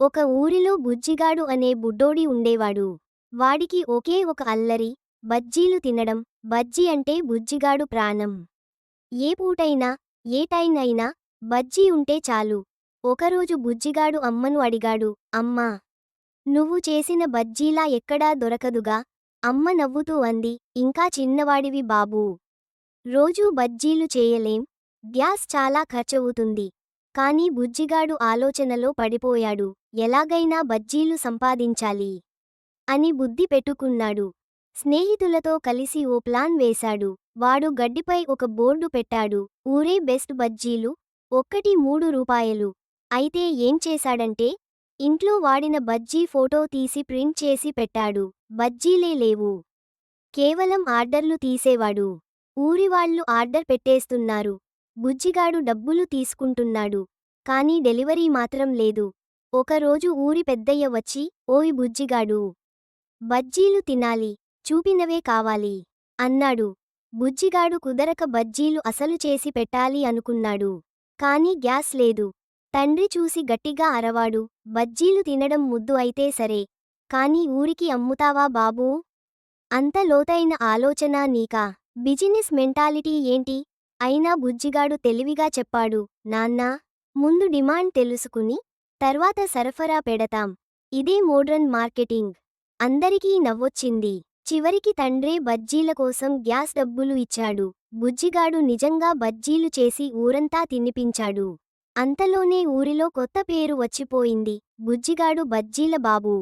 ఒక ఊరిలో బుజ్జిగాడు అనే బుడ్డోడి ఉండేవాడు. వాడికి ఒకే ఒక అల్లరి బజ్జీలు తినడం. బజ్జీ అంటే బుజ్జిగాడు ప్రాణం. ఏ పూటైనా ఏ టైం అయినా బజ్జీ ఉంటే చాలు. ఒకరోజు బుజ్జిగాడు అమ్మను అడిగాడు అమ్మా నువ్వు చేసిన బజ్జీలా ఎక్కడా దొరకదుగా? అమ్మ నవ్వుతూ అంది ఇంకా చిన్నవాడివి బాబూ. రోజూ బజ్జీలు చేయలేం. గ్యాస్ చాలా ఖర్చవుతుంది. కాని బుజ్జిగాడు ఆలోచనలో పడిపోయాడు. ఎలాగైనా బజ్జీలు సంపాదించాలి అని బుద్ధి పెట్టుకున్నాడు. స్నేహితులతో కలిసి ఓ ప్లాన్ వేశాడు. వాడు గడ్డిపై ఒక బోర్డు పెట్టాడు. ఊరే బెస్ట్ బజ్జీలు ఒక్కటి మూడు రూపాయలు. అయితే ఏం చేశాడంటే ఇంట్లో వాడిన బజ్జీ ఫోటో తీసి ప్రింట్ చేసి పెట్టాడు. బజ్జీలే లేవు. కేవలం ఆర్డర్లు తీసేవాడు. ఊరివాళ్ళు ఆర్డర్ పెట్టేస్తున్నారు. బుజ్జిగాడు డబ్బులు తీసుకుంటున్నాడు. కానీ డెలివరీ మాత్రం లేదు. ఒకరోజు ఊరి పెద్దయ్య వచ్చి ఓయ్ బుజ్జిగాడు! బజ్జీలు తినాలి చూపినవే కావాలి అన్నాడు. బుజ్జిగాడు కుదరక బజ్జీలు అసలు చేసి పెట్టాలి అనుకున్నాడు. కాని గ్యాస్ లేదు. తండ్రి చూసి గట్టిగా అరవాడు బజ్జీలు తినడం ముద్దు అయితే సరే కాని ఊరికి అమ్ముతావా బాబూ? అంత లోతైన ఆలోచన నీకా? బిజినెస్ మెంటాలిటీ ఏంటి? అయినా బుజ్జిగాడు తెలివిగా చెప్పాడు నాన్నా ముందు డిమాండ్ తెలుసుకుని తర్వాత సరఫరా పెడతాం. ఇదే మోడ్రన్ మార్కెటింగ్. అందరికీ నవ్వొచ్చింది. చివరికి తండ్రే బజ్జీల కోసం గ్యాస్ డబ్బులు ఇచ్చాడు. బుజ్జిగాడు నిజంగా బజ్జీలు చేసి ఊరంతా తినిపించాడు. అంతలోనే ఊరిలో కొత్త పేరు వచ్చిపోయింది. బుజ్జిగాడు బజ్జీల బాబూ.